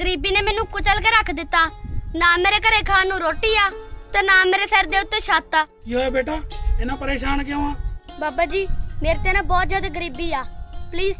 ਗਰੀਬੀ ਨੇ ਮੈਨੂੰ ਕੁਚਲ ਕੇ ਰੱਖ ਦਿੱਤਾ। ਨਾ ਮੇਰੇ ਘਰੇ ਖਾਣ ਨੂੰ ਰੋਟੀ ਆ ਤੇ ਨਾ ਮੇਰੇ ਸਿਰ ਦੇ ਉੱਤੇ ਛੱਤ ਆ। ਕੀ ਹੋਇਆ ਬੇਟਾ? ਇੰਨਾ ਪਰੇਸ਼ਾਨ ਕਿਉਂ ਆ? ਬਾਬਾ ਜੀ ਮੇਰੇ ਤੇ ਨਾ ਬਹੁਤ ਜ਼ਿਆਦਾ ਗਰੀਬੀ ਆ। ਪਲੀਜ਼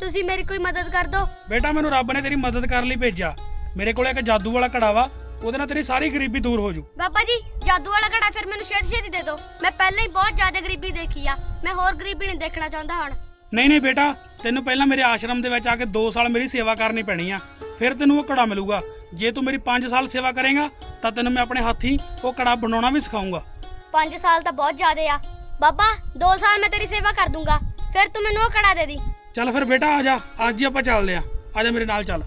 ਤੁਸੀਂ ਮੇਰੀ ਕੋਈ ਮਦਦ ਕਰ ਦਿਓ। ਬੇਟਾ ਮੈਨੂੰ ਰੱਬ ਨੇ ਤੇਰੀ ਮਦਦ ਕਰਨ ਲਈ ਭੇਜਿਆ। ਮੇਰੇ ਕੋਲ ਇੱਕ ਜਾਦੂ ਵਾਲਾ ਘੜਾ ਵਾ ਉਹਦੇ ਨਾਲ ਤੇਰੀ ਸਾਰੀ ਗਰੀਬੀ ਦੂਰ ਹੋ ਜੂ। ਬਾਬਾ ਜੀ ਜਾਦੂ ਵਾਲਾ ਘੜਾ ਫਿਰ ਮੈਨੂੰ ਛੇਤੀ ਛੇਤੀ ਦੇ ਦਿਓ। ਮੈਂ ਪਹਿਲਾਂ ਹੀ ਬਹੁਤ ਜ਼ਿਆਦਾ ਗਰੀਬੀ ਦੇਖੀ ਆ। ਮੈਂ ਹੋਰ ਗਰੀਬੀ ਨਹੀਂ ਦੇਖਣਾ ਚਾਹੁੰਦਾ ਹੁਣ। ਨਹੀਂ ਨਹੀਂ ਬੇਟਾ ਤੈਨੂੰ ਪਹਿਲਾਂ ਮੇਰੇ ਆਸ਼ਰਮ ਦੇ ਵਿੱਚ ਆ ਕੇ 2 ਸਾਲ ਮੇਰੀ ਸੇਵਾ ਕਰਨੀ ਪੈਣੀ ਆ। ਫਿਰ ਤੈਨੂੰ ਉਹ ਘੜਾ ਮਿਲੂਗਾ। ਜੇ ਤੂੰ ਮੇਰੀ 5 ਸਾਲ ਸੇਵਾ ਕਰੇਗਾ ਤਾਂ ਤੈਨੂੰ ਮੈਂ ਆਪਣੇ ਹੱਥੀਂ ਉਹ ਘੜਾ ਬਣਾਉਣਾ ਵੀ ਸਿਖਾਉਂਗਾ 5 ਸਾਲ ਤਾਂ ਬਹੁਤ ਜ਼ਿਆਦੇ ਆ। ਬਾਬਾ 2 ਸਾਲ ਮੈਂ ਤੇਰੀ ਸੇਵਾ ਕਰ ਦੂੰਗਾ। ਫਿਰ ਤੂੰ ਮੈਨੂੰ ਉਹ ਘੜਾ ਦੇ ਦੀ। ਚੱਲ ਫਿਰ ਬੇਟਾ ਆ ਜਾ ਅੱਜ ਹੀ ਆਪਾਂ ਚੱਲਦੇ ਆ। ਆ ਜਾ ਮੇਰੇ ਨਾਲ ਚੱਲ।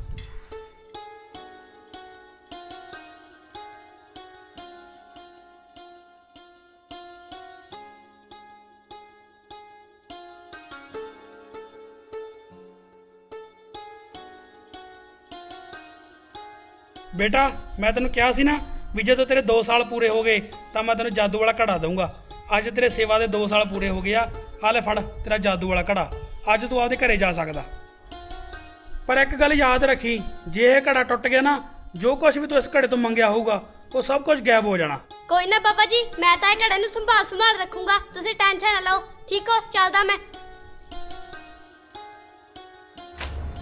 ਬੇਟਾ, ਮੈਂ ਤੈਨੂੰ ਕਿਹਾ ਸੀ ਨਾ ਵੀ ਜਦੋਂ ਤੇਰੇ 2 ਸਾਲ ਪੂਰੇ ਹੋ ਗਏ, ਤਾਂ ਮੈਂ ਤੈਨੂੰ ਜਾਦੂ ਵਾਲਾ ਘੜਾ ਦਊਂਗਾ। ਅੱਜ ਤੇਰੇ ਸੇਵਾ ਦੇ 2 ਸਾਲ ਪੂਰੇ ਹੋ ਗਏ ਆ। ਆ ਲੈ ਫੜ, ਤੇਰਾ ਜਾਦੂ ਵਾਲਾ ਘੜਾ। ਅੱਜ ਤੂੰ ਆਪਦੇ ਘਰੇ ਜਾ ਸਕਦਾ। ਪਰ ਇੱਕ ਗੱਲ ਯਾਦ ਰੱਖੀ, ਜੇ ਇਹ ਘੜਾ ਟੁੱਟ ਗਿਆ ਨਾ, ਜੋ ਕੁਝ ਵੀ ਤੂੰ ਇਸ ਘੜੇ ਤੋਂ ਮੰਗਿਆ ਹੋਊਗਾ, ਉਹ ਸਭ ਕੁਝ ਗਾਇਬ ਹੋ ਜਾਣਾ। ਕੋਈ ਨਾ ਬਾਬਾ ਜੀ, ਮੈਂ ਤਾਂ ਇਹ ਘੜੇ ਨੂੰ ਸੰਭਾਲ ਸੰਭਾਲ ਰੱਖੂੰਗਾ। ਤੁਸੀਂ ਟੈਨਸ਼ਨ ਨਾ ਲਓ। ਠੀਕ ਹੋ? ਚੱਲਦਾ ਮੈਂ।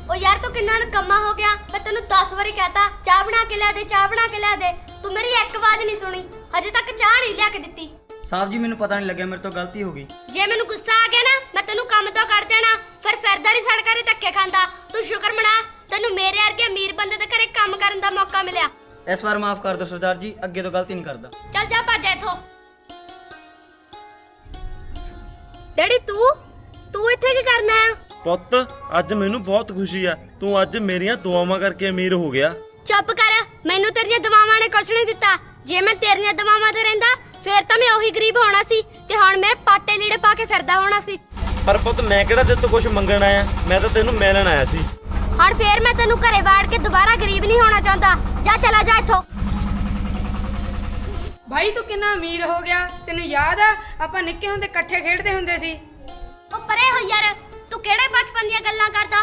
ਉਹ ਯਾਰ ਤੂੰ ਕਿੰਨਾ ਨਕਮਾ ਹੋ ਗਿਆ। ਮੈਂ ਤੈਨੂੰ 10 ਵਾਰੀ ਕਹਤਾ ਚਾਹ ਬਣਾ ਕੇ ਲਿਆ ਦੇ ਚਾਹ ਬਣਾ ਕੇ ਲਿਆ ਦੇ। ਤੂੰ ਮੇਰੀ ਇੱਕ ਆਵਾਜ਼ ਨਹੀਂ ਸੁਣੀ। ਹਜੇ ਤੱਕ ਚਾਹ ਨਹੀਂ ਲਿਆ ਕੇ ਦਿੱਤੀ। ਸਾਹਿਬ ਜੀ ਮੈਨੂੰ ਪਤਾ ਨਹੀਂ ਲੱਗਿਆ ਮੇਰੇ ਤੋਂ ਗਲਤੀ ਹੋ ਗਈ। ਜੇ ਮੈਨੂੰ ਗੁੱਸਾ ਆ ਗਿਆ ਨਾ ਮੈਂ ਤੈਨੂੰ ਕੰਮ ਤੋਂ ਕੱਢ ਦੇਣਾ। ਫਿਰ ਫਿਰਦਾਰੀ ਸੜਕਾਂ ਦੇ ਧੱਕੇ ਖਾਂਦਾ। ਤੂੰ ਸ਼ੁਕਰ ਮਨਾ ਤੈਨੂੰ ਮੇਰੇ ਵਰਗੇ ਅਮੀਰ ਬੰਦੇ ਦੇ ਘਰੇ ਕੰਮ ਕਰਨ ਦਾ ਮੌਕਾ ਮਿਲਿਆ। ਇਸ ਵਾਰ ਮਾਫ ਕਰ ਦਿਓ ਸਰਦਾਰ ਜੀ ਅੱਗੇ ਤੋਂ ਗਲਤੀ ਨਹੀਂ ਕਰਦਾ। ਚੱਲ ਜਾ ਭੱਜ ਇੱਥੋਂ। ਡੈਡੀ ਤੂੰ? ਤੂੰ ਇੱਥੇ ਕੀ ਕਰਨਾ ਆ? ਪੁੱਤ ਅੱਜ ਮੈਨੂੰ ਬਹੁਤ ਖੁਸ਼ੀ ਆ। ਤੂੰ ਅੱਜ ਮੇਰੀਆਂ ਦੁਆਵਾਂ ਕਰਕੇ ਅਮੀਰ ਹੋ ਗਿਆ। ਚੁੱਪ ਕਰ ਮੈਨੂੰ ਤੇਰੀਆਂ ਦਵਾਵਾਂ ਨੇ ਕੁਛ ਨਹੀਂ ਦਿੱਤਾ। ਜੇ ਮੈਂ ਤੇਰੀਆਂ ਦਵਾਵਾਂ ਤੇ ਰਹਿੰਦਾ ਫੇਰ ਤਾਂ ਮੈਂ ਉਹੀ ਗਰੀਬ ਹੋਣਾ ਸੀ ਤੇ ਹੁਣ ਮੈਂ ਪਾਟੇ ਲੀੜੇ ਪਾ ਕੇ ਫਿਰਦਾ ਹੋਣਾ ਸੀ। ਪਰ ਪੁੱਤ ਮੈਂ ਕਿਹੜਾ ਤੇਰੇ ਤੋਂ ਕੁਝ ਮੰਗਣ ਆਇਆ? ਮੈਂ ਤਾਂ ਤੈਨੂੰ ਮਿਲਣ ਆਇਆ ਸੀ। ਹੁਣ ਫੇਰ ਮੈਂ ਤੈਨੂੰ ਘਰੇ ਵਾੜ ਕੇ ਦੁਬਾਰਾ ਗਰੀਬ ਨਹੀਂ ਹੋਣਾ ਚਾਹੁੰਦਾ। ਜਾ ਚਲਾ ਜਾ ਇੱਥੋਂ। ਭਾਈ ਤੂੰ ਕਿੰਨਾ ਅਮੀਰ ਹੋ ਗਿਆ? ਤੈਨੂੰ ਯਾਦ ਆ? ਆਪਾਂ ਨਿੱਕੇ ਹੁੰਦੇ ਇਕੱਠੇ ਖੇਡਦੇ ਹੁੰਦੇ ਸੀ। ਉਹ ਪਰੇ ਹੋ ਯਾਰ ਤੂੰ ਕਿਹੜੇ ਬਚਪਨ ਦੀਆਂ ਗੱਲਾਂ ਕਰਦਾ?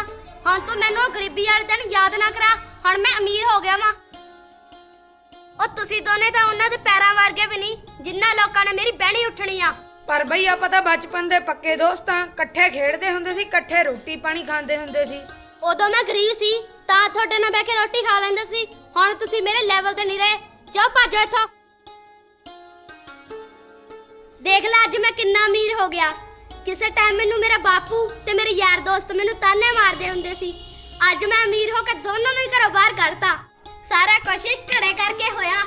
ਹੁਣ ਤੂੰ ਮੈਨੂੰ ਉਹ ਗਰੀਬੀ ਵਾਲੇ ਦਿਨ ਯਾਦ ਨਾ ਕਰਾ। ਹੁਣ ਮੈਂ ਅਮੀਰ ਹੋ ਗਿਆ ਵਾਂ। ਉਹ ਤੁਸੀਂ ਦੋਨੇ ਤਾਂ ਉਹਨਾਂ ਦੇ ਪੈਰਾਂ ਵਰਗੇ ਵੀ ਨਹੀਂ ਜਿੰਨਾ ਲੋਕਾਂ ਨੇ ਮੇਰੀ ਬਹਿਣੀ ਉੱਠਣੀ ਆ। ਪਰ ਬਈ ਆਪਾਂ ਤਾਂ ਬਚਪਨ ਦੇ ਪੱਕੇ ਦੋਸਤਾਂ ਇਕੱਠੇ ਖੇਡਦੇ ਹੁੰਦੇ ਸੀ ਇਕੱਠੇ ਰੋਟੀ ਪਾਣੀ ਖਾਂਦੇ ਹੁੰਦੇ ਸੀ। ਉਦੋਂ ਮੈਂ ਗਰੀਬ ਸੀ ਤਾਂ ਤੁਹਾਡੇ ਨਾਲ ਬਹਿ ਕੇ ਰੋਟੀ ਖਾ ਲੈਂਦਾ ਸੀ। ਹੁਣ ਤੁਸੀਂ ਮੇਰੇ ਲੈਵਲ ਤੇ ਨਹੀਂ ਰਹੇ। ਜਾਓ ਭੱਜੋ ਇੱਥੋਂ। ਦੇਖ ਲੈ ਅੱਜ ਮੈਂ ਕਿੰਨਾ ਅਮੀਰ ਹੋ ਗਿਆ। ਕਿਸੇ ਟਾਈਮ ਮੈਨੂੰ ਮੇਰਾ ਬਾਪੂ ਤੇ ਮੇਰੇ ਯਾਰ ਦੋਸਤ ਮੈਨੂੰ ਤਾਨੇ ਮਾਰਦੇ ਹੁੰਦੇ ਸੀ ਅੱਜ ਮੈਂ ਅਮੀਰ ਹੋ ਕੇ ਦੋਨੋਂ ਨੂੰ ਹੀ ਘਰੋਂ ਬਾਹਰ ਕਰਤਾ ਸਾਰਾ ਕੁਝ ਹੀ ਘੜੇ ਕਰਕੇ ਹੋਇਆ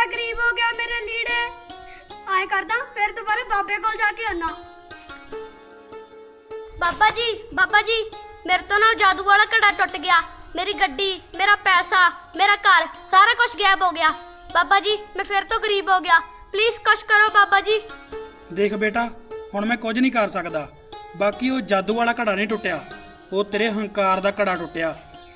ਦੁਬਾਰਾ ਗਰੀਬ ਹੋ ਗਿਆ ਮੇਰੇ ਲੀੜੇ। ਆਏ ਕਰਦਾ ਫੇਰ ਦੁਬਾਰਾ ਬਾਬੇ ਕੋਲ ਜਾ ਕੇ ਆਉਣਾ ਬਾਬਾ ਜੀ ਬਾਬਾ ਜੀ ਮੇਰੇ ਤੋਂ ਨਾ ਉਹ ਜਾਦੂ ਵਾਲਾ ਘੜਾ ਟੁੱਟ ਗਿਆ। ਮੇਰੀ ਗੱਡੀ ਮੇਰਾ ਪੈਸਾ ਮੇਰਾ ਘਰ ਸਾਰਾ ਕੁਝ ਗਾਇਬ ਹੋ ਗਿਆ। ਬਾਬਾ ਜੀ ਮੈਂ ਫੇਰ ਤੋਂ ਗਰੀਬ ਹੋ ਗਿਆ। ਪਲੀਜ਼ ਕੁਛ ਕਰੋ ਬਾਬਾ ਜੀ। ਦੇਖ ਬੇਟਾ ਹੁਣ ਮੈਂ ਕੁਝ ਨਹੀਂ ਕਰ ਸਕਦਾ। ਬਾਕੀ ਉਹ ਜਾਦੂ ਵਾਲਾ ਘੜਾ ਨਹੀਂ ਟੁੱਟਿਆ। ਉਹ ਤੇਰੇ ਹੰਕਾਰ ਦਾ ਘੜਾ ਟੁੱਟਿਆ।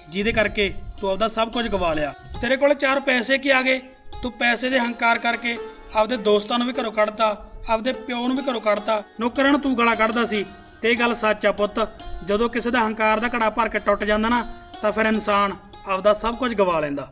ਜਿਹਦੇ ਕਰਕੇ ਤੂੰ ਆਪਦਾ ਸਭ ਕੁਝ ਗਵਾ ਲਿਆ। ਤੇਰੇ ਕੋਲ ਚਾਰ ਪੈਸੇ ਕੀ ਆ ਗਏ? ਤੂੰ ਪੈਸੇ ਦੇ ਹੰਕਾਰ ਕਰਕੇ ਆਪਦੇ ਦੋਸਤਾਂ ਨੂੰ ਵੀ ਘਰੋਂ ਕੱਢਤਾ, ਆਪਦੇ ਪਿਓ ਨੂੰ ਵੀ ਘਰੋਂ ਕੱਢਤਾ, ਨੌਕਰਾਂ ਨੂੰ ਤੂੰ ਗਲਾ ਕੱਢਦਾ ਸੀ। ਤੇ ਇਹ ਗੱਲ ਸੱਚ ਆ ਪੁੱਤ, ਜਦੋਂ ਕਿਸੇ ਦਾ ਹੰਕਾਰ ਦਾ ਘੜਾ ਭਰ ਕੇ ਟੁੱਟ ਜਾਂਦਾ ਨਾ, ਤਾਂ ਫਿਰ ਇਨਸਾਨ ਆਪਦਾ ਸਭ ਕੁਝ ਗਵਾ ਲੈਂਦਾ।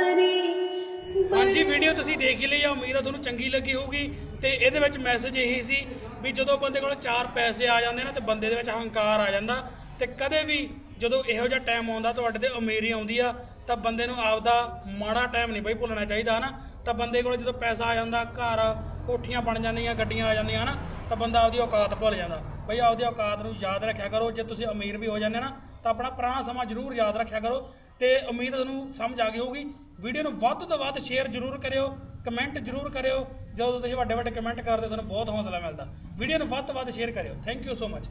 ਉਡਾਰੀ ਹਾਂਜੀ ਵੀਡੀਓ ਤੁਸੀਂ ਦੇਖ ਹੀ ਲਈ ਆ, ਉਮੀਦ ਆ ਤੁਹਾਨੂੰ ਚੰਗੀ ਲੱਗੀ ਹੋਊਗੀ। ਤੇ ਇਹਦੇ ਵਿੱਚ ਮੈਸੇਜ ਇਹੀ ਸੀ ਵੀ ਜਦੋਂ ਬੰਦੇ ਕੋਲ ਚਾਰ ਪੈਸੇ ਆ ਜਾਂਦੇ ਨਾ ਤੇ ਬੰਦੇ ਦੇ ਵਿੱਚ ਹੰਕਾਰ ਆ ਜਾਂਦਾ। ਤੇ ਕਦੇ ਵੀ ਜਦੋਂ ਇਹੋ ਜਿਹਾ ਟਾਈਮ ਆਉਂਦਾ, ਤੁਹਾਡੇ ਤੇ ਅਮੀਰੀ ਆਉਂਦੀ ਆ, ਤਾਂ ਬੰਦੇ ਨੂੰ ਆਪਦਾ ਮਾੜਾ ਟਾਈਮ ਨਹੀਂ ਬਈ ਭੁੱਲਣਾ ਚਾਹੀਦਾ, ਹਨਾ? ਤਾਂ ਬੰਦੇ ਕੋਲ ਜਦੋਂ ਪੈਸਾ ਆ ਜਾਂਦਾ, ਘਰ ਕੋਠੀਆਂ ਬਣ ਜਾਂਦੀਆਂ, ਗੱਡੀਆਂ ਆ ਜਾਂਦੀਆਂ, ਹਨਾ? ਤਾਂ ਬੰਦਾ ਆਪਦੀ ਔਕਾਤ ਭੁੱਲ ਜਾਂਦਾ। ਬਈ ਆਪਦੀ ਔਕਾਤ ਨੂੰ ਯਾਦ ਰੱਖਿਆ ਕਰੋ, ਜੇ ਤੁਸੀਂ ਅਮੀਰ ਵੀ ਹੋ ਜਾਂਦੇ ਨਾ, ਤਾਂ ਆਪਣਾ ਪੁਰਾਣਾ ਸਮਾਂ ਜ਼ਰੂਰ ਯਾਦ ਰੱਖਿਆ ਕਰੋ। ਤੇ ਉਮੀਦ ਤੁਹਾਨੂੰ ਸਮਝ ਆ ਗਈ ਹੋਊਗੀ। ਵੀਡੀਓ ਨੂੰ ਵੱਧ ਤੋਂ ਵੱਧ ਸ਼ੇਅਰ ਜ਼ਰੂਰ ਕਰਿਓ ਕਮੈਂਟ ਜ਼ਰੂਰ ਕਰਿਓ, ਜਦੋਂ ਤੁਸੀਂ ਵੱਡੇ ਵੱਡੇ ਕਮੈਂਟ ਕਰਦੇ ਹੋ, ਤੁਹਾਨੂੰ ਬਹੁਤ ਹੌਸਲਾ ਮਿਲਦਾ। ਵੀਡੀਓ ਨੂੰ ਵੱਧ ਤੋਂ ਵੱਧ ਸ਼ੇਅਰ ਕਰਿਓ। Thank you so much